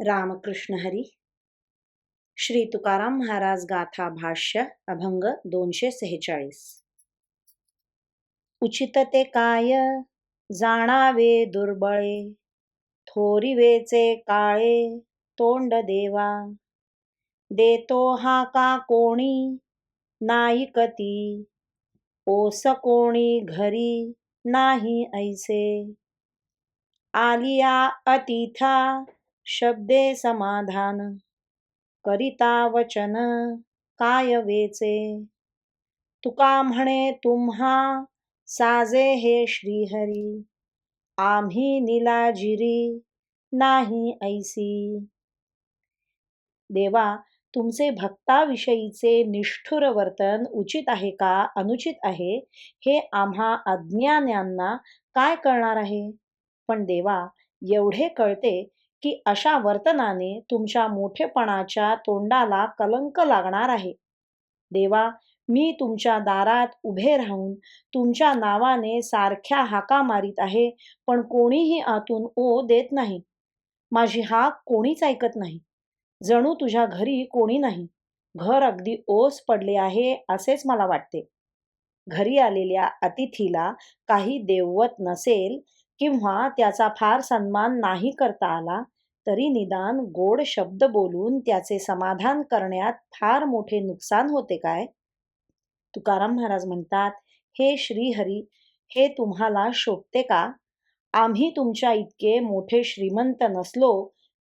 रामकृष्ण हरी। श्री तुकाराम महाराज गाथा भाष्य अभंग दोनशे सेहेचाळीस। उचित ते काय? जाणावे दुर्बळे। थोरिवेचे काळे तोंड देवा। देतो हा का कोणी? नाईकती ओस कोणी घरी? नाही ऐसे। आलिया अतिथा शब्दे समाधान करिता वचन काय वेचे? तुका म्हणे तुम्हा साजे हे श्रीहरी आम्ही निलाजिरी नाही ऐसी. देवा तुमचे भक्ताविषयीचे निष्ठुर वर्तन उचित आहे का अनुचित आहे हे आम्हा अज्ञान्यांना काय कळणार आहे? पण देवा एवढे कळते की अशा वर्तनाने तुमच्या मोठेपणाच्या तोंडाला कलंक लागणार आहे. देवा मी तुमच्या दारात उभे राहून तुमच्या नावाने सारख्या हाका मारीत आहे पण कोणीही आतून ओ देत नाही. माझी हाक कोणीच ऐकत नाही. जणू तुझ्या घरी कोणी नाही. घर अगदी ओस पडले आहे असेच मला वाटते. घरी आलेल्या अतिथीला काही देववत नसेल किंवा त्याचा फार सन्मान नाही करता आला तरी निदान गोड शब्द बोलून त्याचे समाधान करण्यात फार मोठे नुकसान होते काय? तुकाराम महाराज म्हणतात हे श्रीहरी हे तुम्हाला शोभते का? आम्ही तुमच्या इतके मोठे श्रीमंत नसलो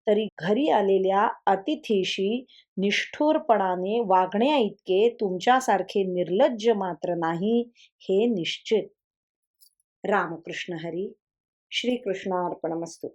तरी घरी आलेल्या अतिथीशी निष्ठुरपणाने वागण्या इतके तुमच्यासारखे निर्लज्ज मात्र नाही हे निश्चित. रामकृष्ण हरी श्रीकृष्णार्पणमस्तू.